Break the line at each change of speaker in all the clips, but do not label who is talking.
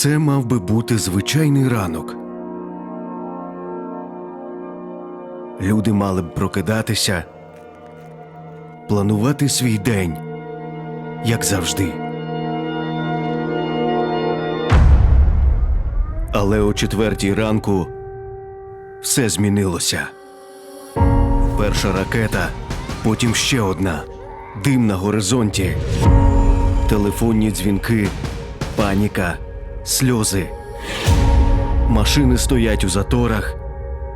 Це мав би бути звичайний ранок. Люди мали б прокидатися, планувати свій день, як завжди. Але о четвертій ранку все змінилося. Перша ракета, потім ще одна, дим на горизонті, телефонні дзвінки, паніка, сльози. Машини стоять у заторах,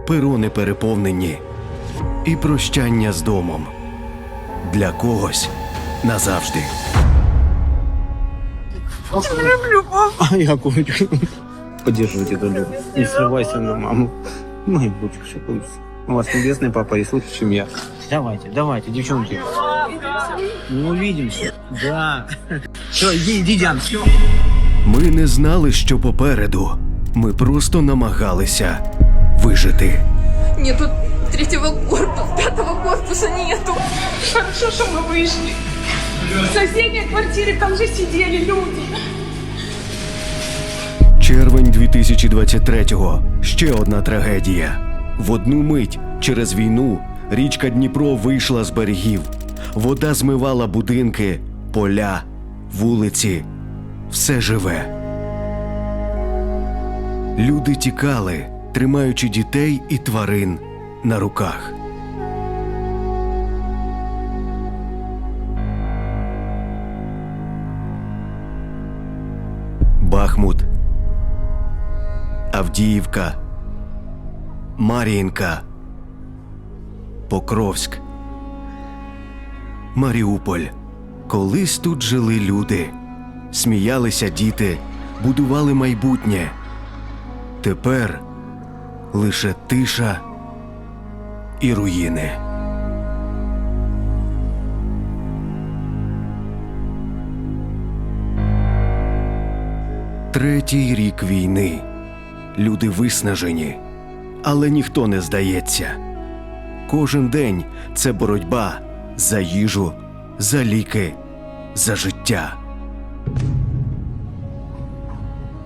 перони переповнені, і прощання з домом. Для когось назавжди.
А я хочу поддерживать эту любовь. Не срывайся на маму. Мои будь все получится. У вас небесный папа есть лучше, чем я. Давайте, давайте, девчонки. Мы увидимся. Да. Все, иди, иди, Диан. Все.
Ми не знали, що попереду. Ми просто намагалися вижити.
Нету третьего корпуса, пятого корпуса нету.
Хорошо, что мы вышли. В соседней квартире там же сидели люди.
Червень 2023-го. Ще одна трагедія. В одну мить через війну річка Дніпро вийшла з берегів. Вода змивала будинки, поля, вулиці. Все живе. Люди тікали, тримаючи дітей і тварин на руках. Бахмут, Авдіївка, Мар'їнка, Покровськ, Маріуполь. Колись тут жили люди, сміялися діти, будували майбутнє. Тепер лише тиша і руїни. Третій рік війни. Люди виснажені, але ніхто не здається. Кожен день це боротьба за їжу, за ліки, за життя.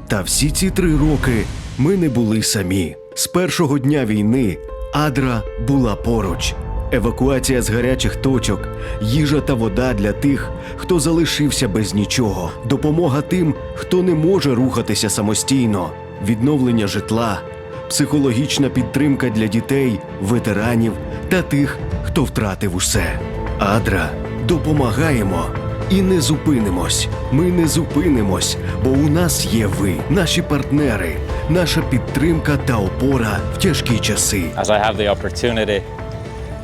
Та всі ці три роки ми не були самі. З першого дня війни Адра була поруч. Евакуація з гарячих точок, їжа та вода для тих, хто залишився без нічого, допомога тим, хто не може рухатися самостійно, відновлення житла, психологічна підтримка для дітей, ветеранів та тих, хто втратив усе. Адра допомагаємо і не зупинимось. Ми не зупинимось, бо у нас є ви, наші партнери, наша підтримка та опора в тяжкі часи.
As I have the opportunity,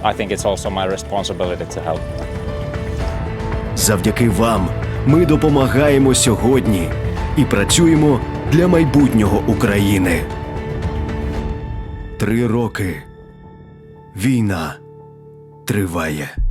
I think it's also my responsibility to help.
Завдяки вам ми допомагаємо сьогодні і працюємо для майбутнього України. Три роки. Війна триває.